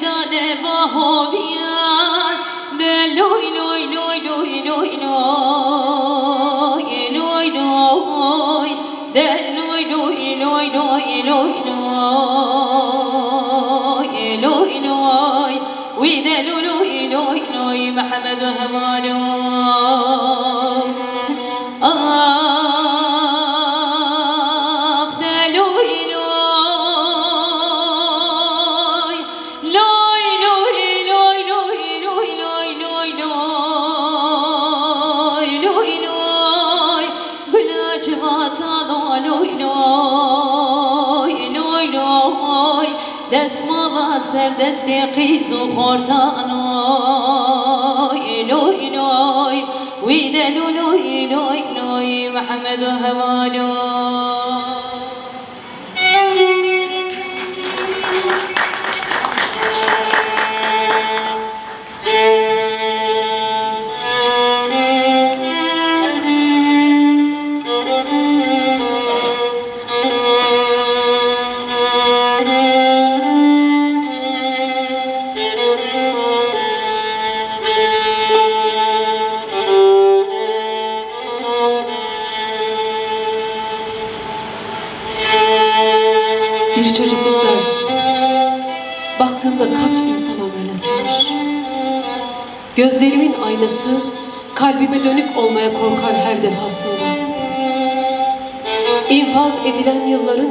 dale bajo vía de loy loy loy loy loy loy يدهوانون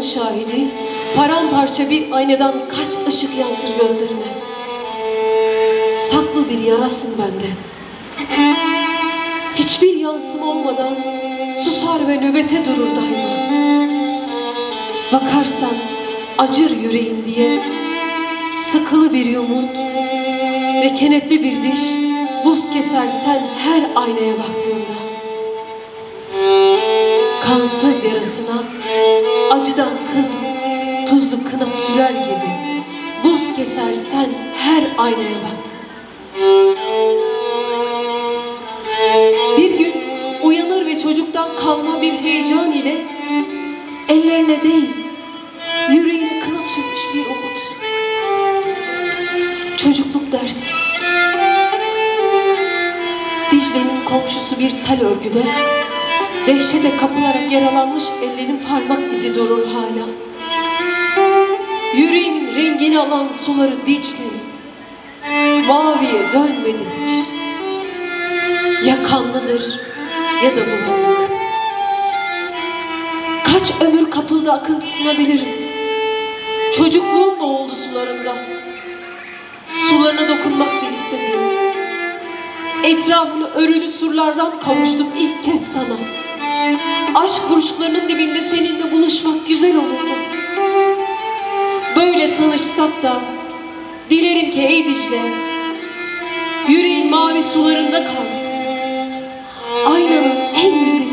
yılların şahidi paramparça bir aynadan kaç ışık yansır gözlerine. Saklı bir yarasın bende. Hiçbir yansıma olmadan susar ve nöbete durur daima. Bakarsan acır yüreğim diye Sıkılı bir yumut ve kenetli bir diş Buz keser sen her aynaya baktığında Kansız yarasına acıdan kız tuzlu kına sürer gibi Buz keser sen her aynaya baktığında Bir gün uyanır ve çocuktan kalma bir heyecan ile ellerine değil, yüreğine kına sürmüş bir umut. Çocukluk dersi. Dicle'nin komşusu bir tel örgüde, dehşete kapılarak yaralanmış ellerin parmak izi durur hala. Yüreğimin rengini alan suları Dicle'nin, maviye dönmedi hiç. Ya kanlıdır ya da bulanık. Kaç ömür kapıldı akıntısına bilirim. Çocukluğum oldu sularında. Sularına dokunmak da istemiyorum. Etrafını örülü surlardan kavuştum ilk kez sana. Aşk burçlarının dibinde seninle buluşmak güzel olurdu. Böyle tanışsak da dilerim ki ey Dicle, yüreğin mavi sularında kalsın. Aynanın en güzelisin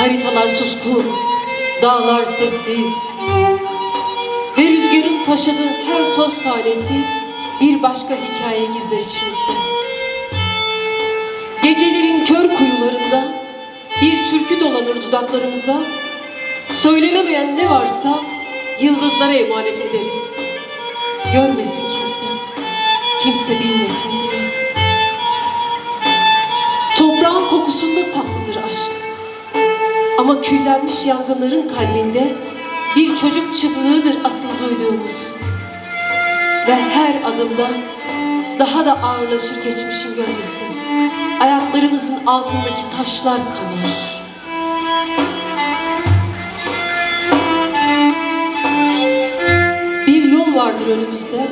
Haritalar suskun, dağlar sessiz. Ve rüzgarın taşıdığı her toz tanesi bir başka hikaye gizler içimizde. Gecelerin kör kuyularında bir türkü dolanır dudaklarımıza. Söylenemeyen ne varsa yıldızlara emanet ederiz. Görmesin kimse, kimse bilmesin Ama küllenmiş yangınların kalbinde bir çocuk çığlığıdır asıl duyduğumuz. Ve her adımda daha da ağırlaşır geçmişin gölgesi. Ayaklarımızın altındaki taşlar kanar. Bir yol vardır önümüzde.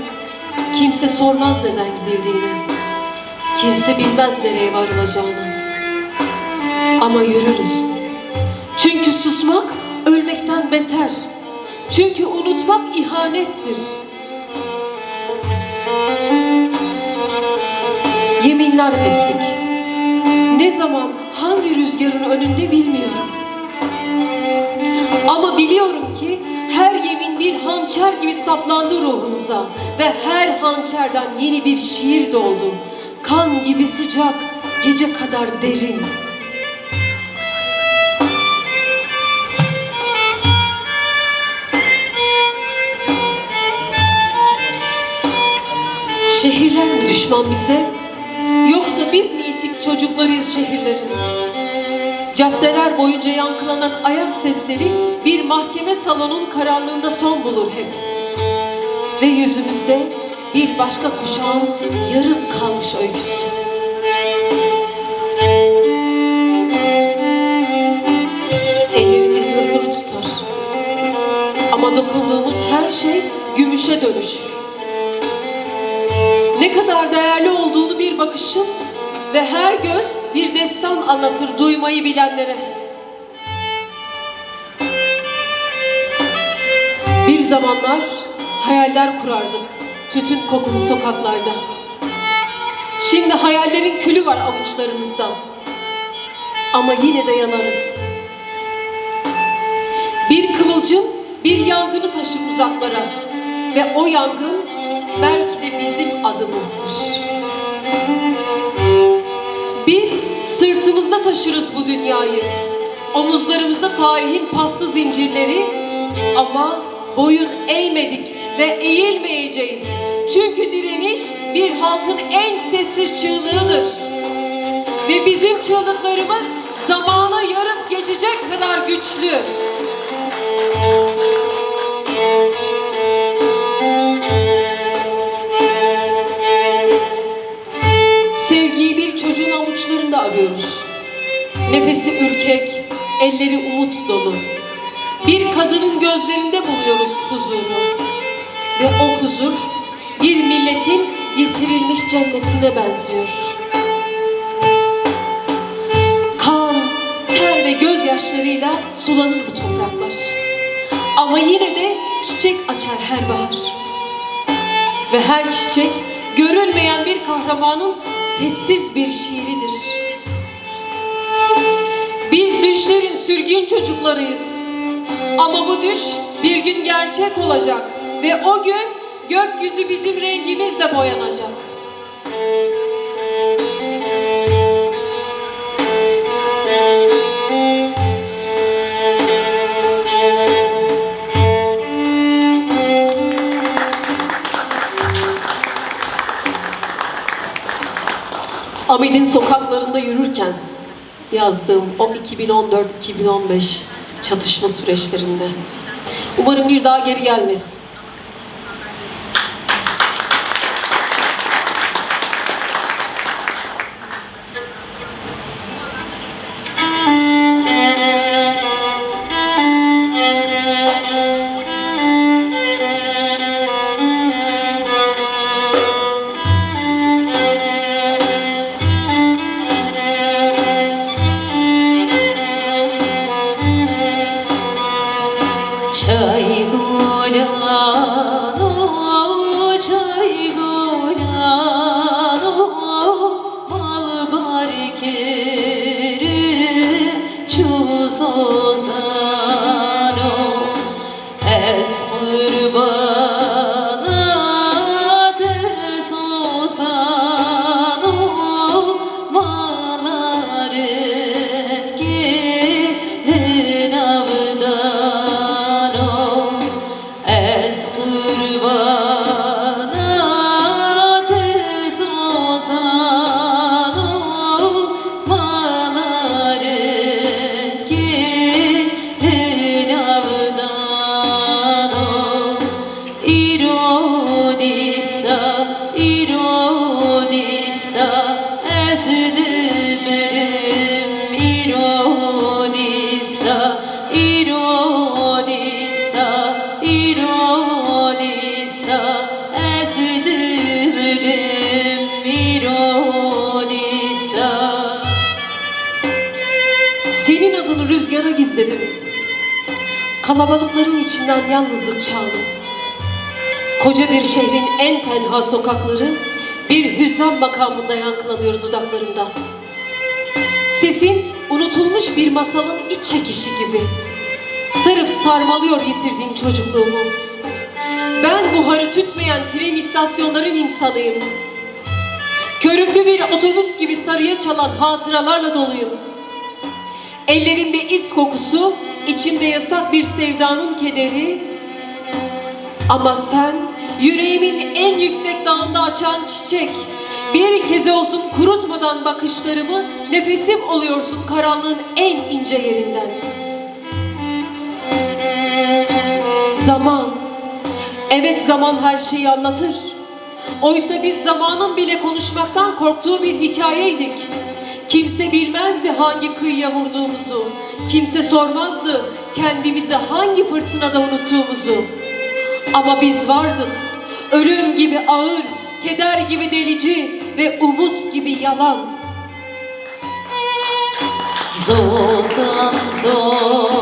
Kimse sormaz neden gidildiğini. Kimse bilmez nereye varılacağını. Ama yürürüz. Çünkü susmak ölmekten beter. Çünkü unutmak ihanettir. Yeminler ettik. Ne zaman hangi rüzgarın önünde bilmiyorum. Ama biliyorum ki her yemin bir hançer gibi saplandı ruhumuza ve her hançerden yeni bir şiir doğdu. Kan gibi sıcak, gece kadar derin. Düşman bize? Yoksa biz mi itik çocuklarıyız şehirlerin? Caddeler boyunca yankılanan ayak sesleri bir mahkeme salonun karanlığında son bulur hep. Ve yüzümüzde bir başka kuşağın yarım kalmış öyküsü. Ellerimiz nasır tutar. Ama dokunduğumuz her şey gümüşe dönüşür. Ne kadar değerli olduğunu bir bakışın ve her göz bir destan anlatır duymayı bilenlere. Bir zamanlar hayaller kurardık tütün kokulu sokaklarda. Şimdi hayallerin külü var avuçlarımızda. Ama yine de yanarız. Bir kıvılcım bir yangını taşır uzaklara ve o yangın belki de bizim adımızdır. Biz sırtımızda taşırız bu dünyayı. Omuzlarımızda tarihin paslı zincirleri ama boyun eğmedik ve eğilmeyeceğiz. Çünkü direniş bir halkın en sessiz çığlığıdır. Ve bizim çığlıklarımız zamana yarıp geçecek kadar güçlü. Avuçlarında arıyoruz. Nefesi ürkek, elleri umut dolu. Bir kadının gözlerinde buluyoruz huzuru. Ve o huzur bir milletin yitirilmiş cennetine benziyor. Kan, ter ve gözyaşlarıyla sulanır bu topraklar. Ama yine de çiçek açar her bahar. Ve her çiçek görülmeyen bir kahramanın sessiz bir şiiridir. Biz düşlerin sürgün çocuklarıyız. Ama bu düş bir gün gerçek olacak ve o gün gökyüzü bizim rengimizle boyanacak. Amid'in sokaklarında yürürken yazdığım o 2014-2015 çatışma süreçlerinde. Umarım bir daha geri gelmez. Kalabalıkların içinden yalnızlık çaldım. Koca bir şehrin en tenha sokakları bir hüzzam makamında yankılanıyor dudaklarımda. Sesin unutulmuş bir masalın iç çekişi gibi. Sarıp sarmalıyor yitirdiğim çocukluğumu. Ben buharı tütmeyen tren istasyonların insanıyım. Körüklü bir otobüs gibi sarıya çalan hatıralarla doluyum. Ellerimde iz kokusu, içimde yasak bir sevdanın kederi. Ama sen yüreğimin en yüksek dağında açan çiçek. Bir kez olsun kurutmadan bakışlarımı nefesim oluyorsun karanlığın en ince yerinden. Zaman, evet zaman her şeyi anlatır. Oysa biz zamanın bile konuşmaktan korktuğu bir hikayeydik. Kimse bilmezdi hangi kıyıya vurduğumuzu. Kimse sormazdı kendimizi hangi fırtınada unuttuğumuzu. Ama biz vardık. Ölüm gibi ağır, keder gibi delici ve umut gibi yalan. Zozan zozan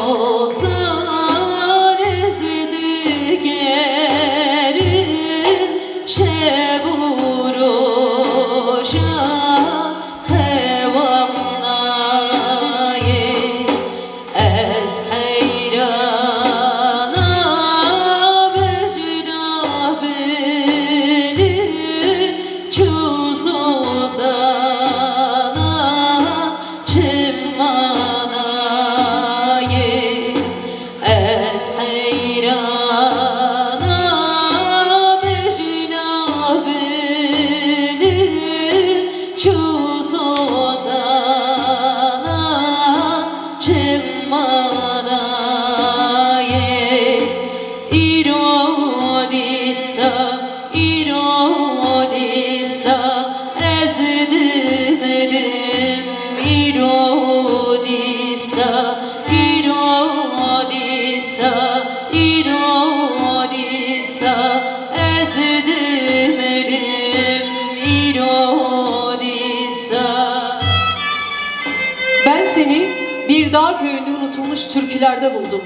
türkülerde buldum.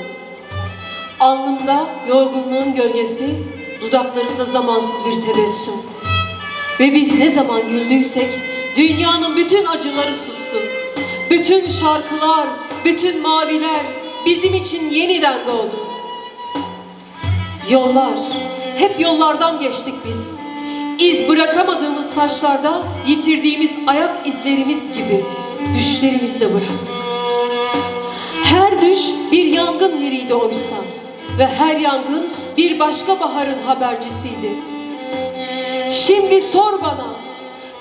Alnımda yorgunluğun gölgesi, dudaklarımda zamansız bir tebessüm. Ve biz ne zaman güldüysek dünyanın bütün acıları sustu. Bütün şarkılar, bütün maviler bizim için yeniden doğdu. Yollar, hep yollardan geçtik biz. İz bırakamadığımız taşlarda yitirdiğimiz ayak izlerimiz gibi düşlerimizi de bıraktık. Düş bir yangın yeriydi oysa ve her yangın bir başka baharın habercisiydi. Şimdi sor bana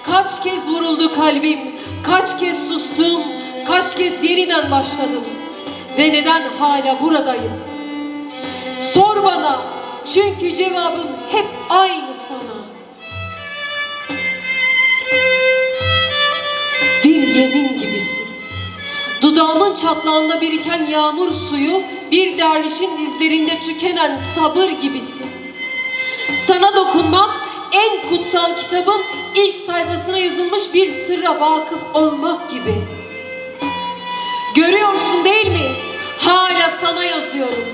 kaç kez vuruldu kalbim, kaç kez sustum, kaç kez yeniden başladım ve neden hala buradayım? Sor bana çünkü cevabım hep aynı sana. Bir yemin gibisin. Dudağımın çatlağında biriken yağmur suyu bir dervişin dizlerinde tükenen sabır gibisin. Sana dokunmak en kutsal kitabın ilk sayfasına yazılmış bir sırra vakıf olmak gibi. Görüyorsun değil mi? Hala sana yazıyorum.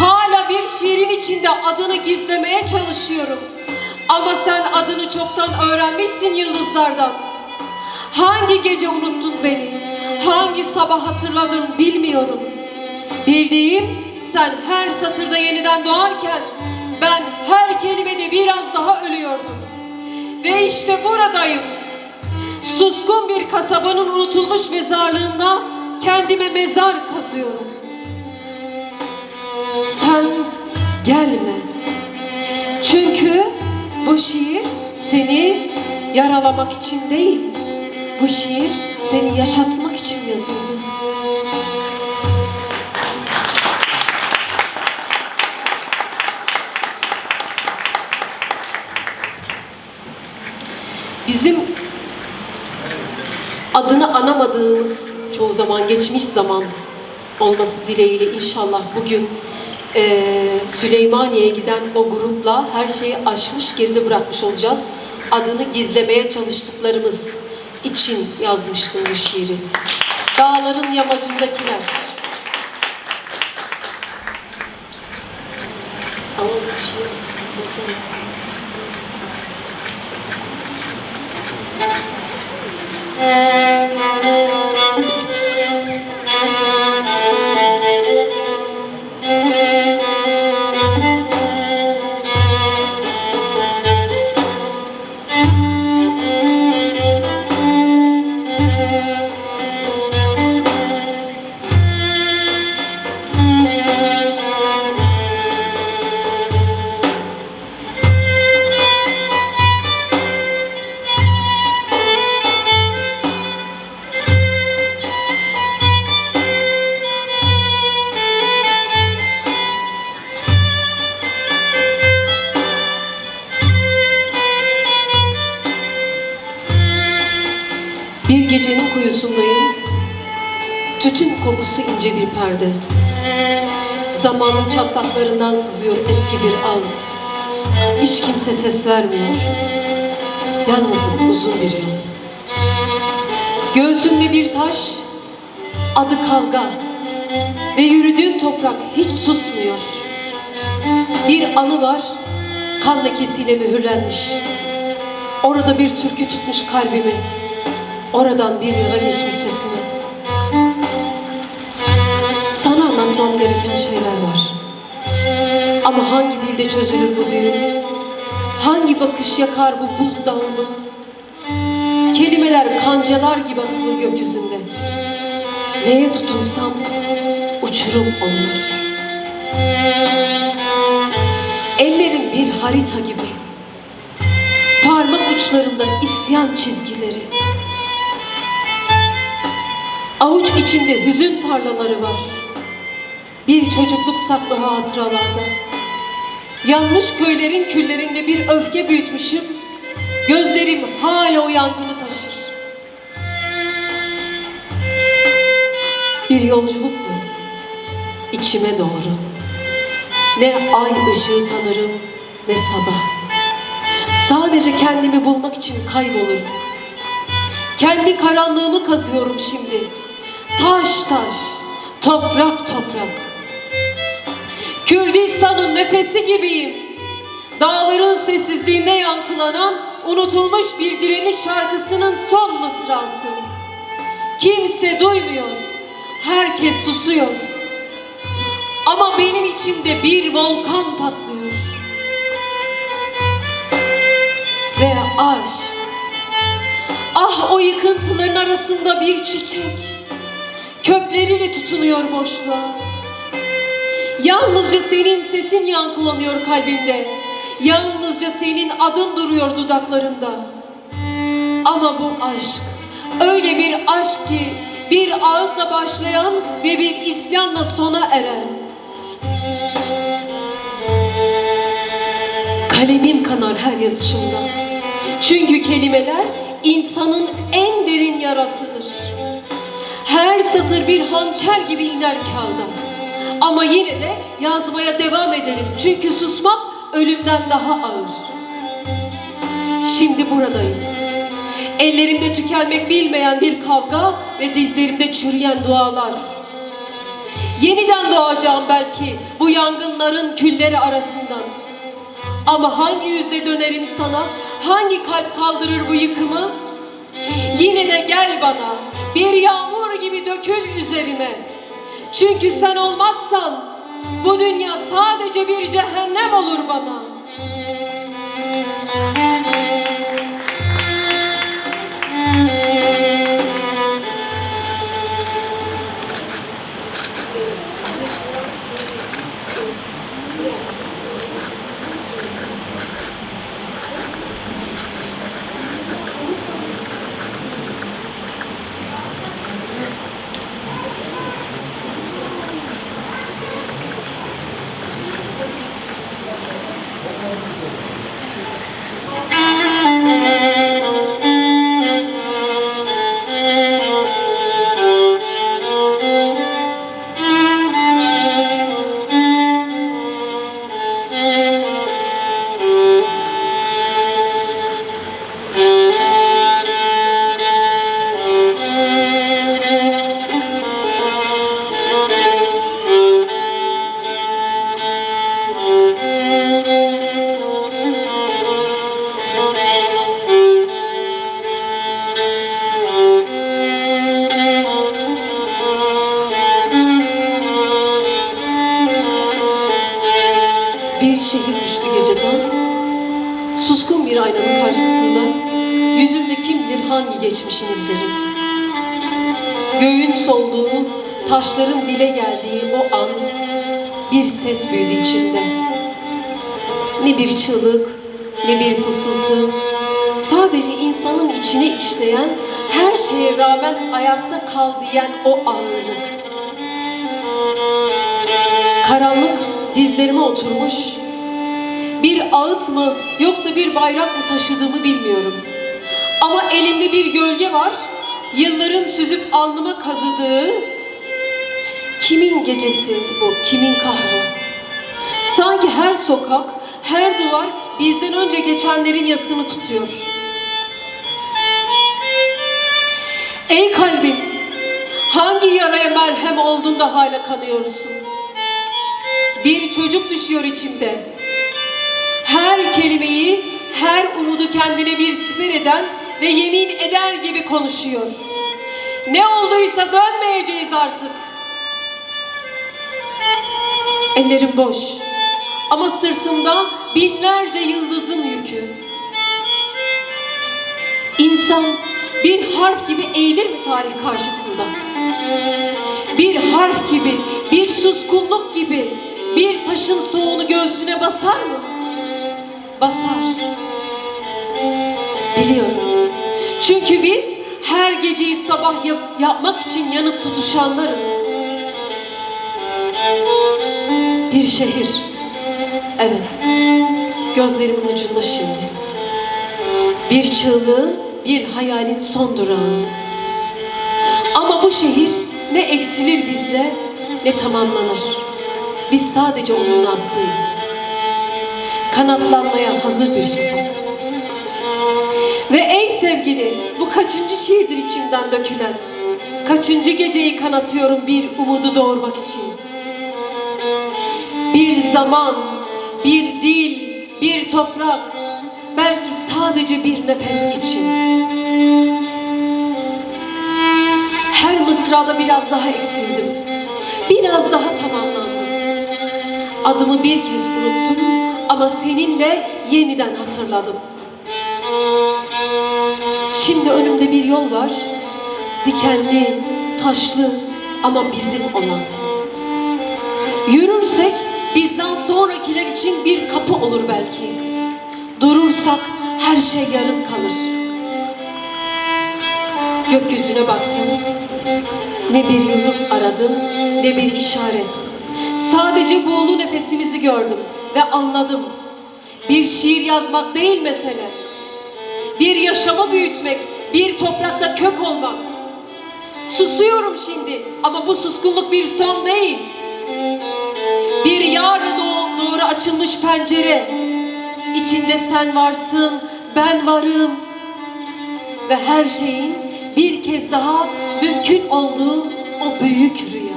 Hala bir şiirin içinde adını gizlemeye çalışıyorum. Ama sen adını çoktan öğrenmişsin yıldızlardan. Hangi gece unuttun beni? Hangi sabah hatırladın bilmiyorum. Bildiğim sen her satırda yeniden doğarken ben her kelimede biraz daha ölüyordum. Ve işte buradayım. Suskun bir kasabanın unutulmuş mezarlığında kendime mezar kazıyorum. Sen gelme. Çünkü bu şiir seni yaralamak için değil, bu şiir seni yaşatmak için yazıldı. Bizim adını anamadığımız çoğu zaman geçmiş zaman olması dileğiyle inşallah bugün eee, Süleymaniye'ye giden o grupla her şeyi aşmış geride bırakmış olacağız. Adını gizlemeye çalıştıklarımız için yazmıştım bu şiiri. Dağların yamacındakiler. Ağız içi yazarım. Bir gecenin kuyusundayım. Tütün kokusu ince bir perde. Zamanın çatlaklarından sızıyor eski bir ağıt. Hiç kimse ses vermiyor. Yalnızım uzun bir yol. Göğsümde bir taş, adı kavga. Ve yürüdüğüm toprak hiç susmuyor. Bir anı var, kan lekesiyle mühürlenmiş. Orada bir türkü tutmuş kalbimi. Oradan bir yana geçmiş sesimi. Sana anlatmam gereken şeyler var. Ama hangi dilde çözülür bu düğüm? Hangi bakış yakar bu buzdağımı? Kelimeler kancalar gibi asılı gökyüzünde. Neye tutunsam uçurum onlar. Ellerim bir harita gibi. Parmak uçlarımda isyan çizgileri. Avuç içinde hüzün tarlaları var. Bir çocukluk saklı hatıralarda. Yanmış köylerin küllerinde bir öfke büyütmüşüm. Gözlerim hala o yangını taşır. Bir yolculuk bu. İçime doğru. Ne ay ışığı tanırım ne sabah. Sadece kendimi bulmak için kaybolurum. Kendi karanlığımı kazıyorum şimdi. Taş taş, toprak toprak. Kürdistan'ın nefesi gibiyim. Dağların sessizliğinde yankılanan unutulmuş bir direniş şarkısının son mısrası. Kimse duymuyor, herkes susuyor. Ama benim içimde bir volkan patlıyor. Ve aşk. Ah o yıkıntıların arasında bir çiçek. Kökleriyle tutunuyor boşluğa. Yalnızca senin sesin yankılanıyor kalbimde. Yalnızca senin adın duruyor dudaklarımda. Ama bu aşk öyle bir aşk ki bir ağıtla başlayan ve bir isyanla sona eren. Kalemim kanar her yazışımda. Çünkü kelimeler insanın en derin yarasıdır. Her satır bir hançer gibi iner kağıda. Ama yine de yazmaya devam ederim. Çünkü susmak ölümden daha ağır. Şimdi buradayım. Ellerimde tükenmek bilmeyen bir kavga ve dizlerimde çürüyen dualar. Yeniden doğacağım belki bu yangınların külleri arasından. Ama hangi yüzle dönerim sana? Hangi kalp kaldırır bu yıkımı? Yine de gel bana bir yağmur gibi dökül üzerime. Çünkü sen olmazsan bu dünya sadece bir cehennem olur bana. Suskun bir aynanın karşısında yüzümde kim bilir hangi geçmişin izleri. Göğün solduğu, taşların dile geldiği o an bir ses büyüdü içimde. Ne bir çığlık, ne bir fısıltı. Sadece insanın içine işleyen, her şeye rağmen ayakta kal diyen o ağırlık. Karanlık dizlerime oturmuş. Bir ağıt mı yoksa bir bayrak mı taşıdığımı bilmiyorum. Ama elimde bir gölge var. Yılların süzüp alnıma kazıdığı. Kimin gecesi bu, kimin kahrı? Sanki her sokak, her duvar bizden önce geçenlerin yasını tutuyor. Ey kalbim, hangi yaraya merhem oldun da hala kanıyorsun? Bir çocuk düşüyor içimde. Her kelimeyi, her umudu kendine bir siper eden ve yemin eder gibi konuşuyor. Ne olduysa dönmeyeceğiz artık. Ellerim boş ama sırtımda binlerce yıldızın yükü. İnsan bir harf gibi eğilir mi tarih karşısında? Bir harf gibi, bir suskunluk gibi bir taşın soğunu göğsüne basar mı? Basar. Biliyorum. Çünkü biz her geceyi sabah yap- yapmak için yanıp tutuşanlarız. Bir şehir. Evet. Gözlerimin ucunda şimdi. Bir çığlığın, bir hayalin son durağı. Ama bu şehir ne eksilir bizle ne tamamlanır. Biz sadece onun nabzıyız. Kanatlanmaya hazır bir şafak. Ve ey sevgili, bu kaçıncı şiirdir içimden dökülen? Kaçıncı geceyi kanatıyorum bir umudu doğurmak için? Bir zaman, bir dil, bir toprak, belki sadece bir nefes için. Her mısrada biraz daha eksildim. Biraz daha tamamlandım. Adımı bir kez unuttum ama seninle yeniden hatırladım. Şimdi önümde bir yol var. Dikenli, taşlı ama bizim olan. Yürürsek bizden sonrakiler için bir kapı olur belki. Durursak her şey yarım kalır. Gökyüzüne baktım. Ne bir yıldız aradım, ne bir işaret. Sadece buğulu nefesimizi gördüm ve anladım. Bir şiir yazmak değil mesele. Bir yaşamı büyütmek, bir toprakta kök olmak. Susuyorum şimdi ama bu suskunluk bir son değil. Bir yarına doğ- doğru açılmış pencere. İçinde sen varsın, ben varım. Ve her şeyin bir kez daha mümkün olduğu o büyük rüya.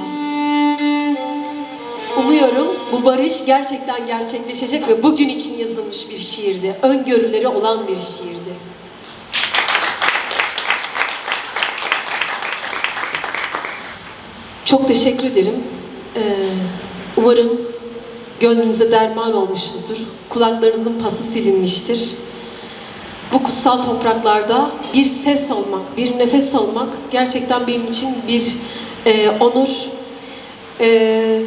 Umuyorum bu barış gerçekten gerçekleşecek ve bugün için yazılmış bir şiirdi. Öngörüleri olan bir şiirdi. Çok teşekkür ederim. Ee, umarım gönlünüze derman olmuşuzdur. Kulaklarınızın pası silinmiştir. Bu kutsal topraklarda bir ses olmak, bir nefes olmak gerçekten benim için bir e, onur. Ee,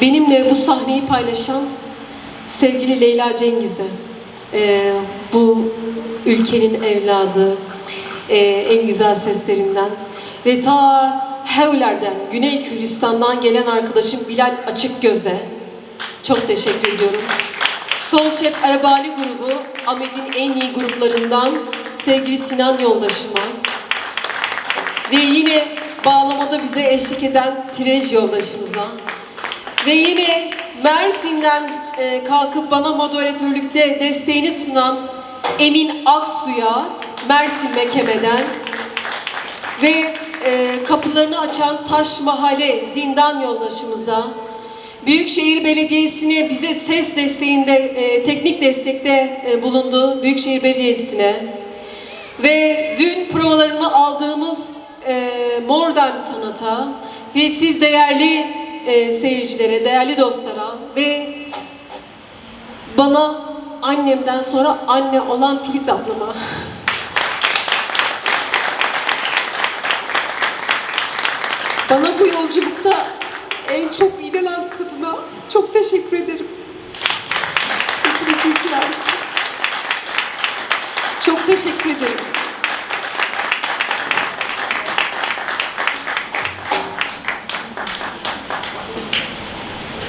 benimle bu sahneyi paylaşan sevgili Leyla Cengiz'e, bu ülkenin evladı, e, en güzel seslerinden ve ta Hevler'den, Güney Kürdistan'dan gelen arkadaşım Bilal Açıkgöz'e çok teşekkür ediyorum. Sol Cep Erbali grubu, Ahmet'in en iyi gruplarından sevgili Sinan yoldaşıma ve yine bağlamada bize eşlik eden Tirej yoldaşımıza ve yine Mersin'den e, kalkıp bana moderatörlükte desteğini sunan Emin Aksu'ya Mersin Mekeme'den ve e, kapılarını açan Taş Mahalle Zindan yoldaşımıza Büyükşehir Belediyesi'ne bize ses desteğinde, e, teknik destekte e, bulundu Büyükşehir Belediyesi'ne ve dün provalarını aldığımız e, Mordem Sanat'a ve siz değerli e, seyircilere, değerli dostlara ve bana annemden sonra anne olan Filiz ablama bana bu yolculukta en çok inanan kadına çok teşekkür ederim. Hepiniz. Çok teşekkür ederim.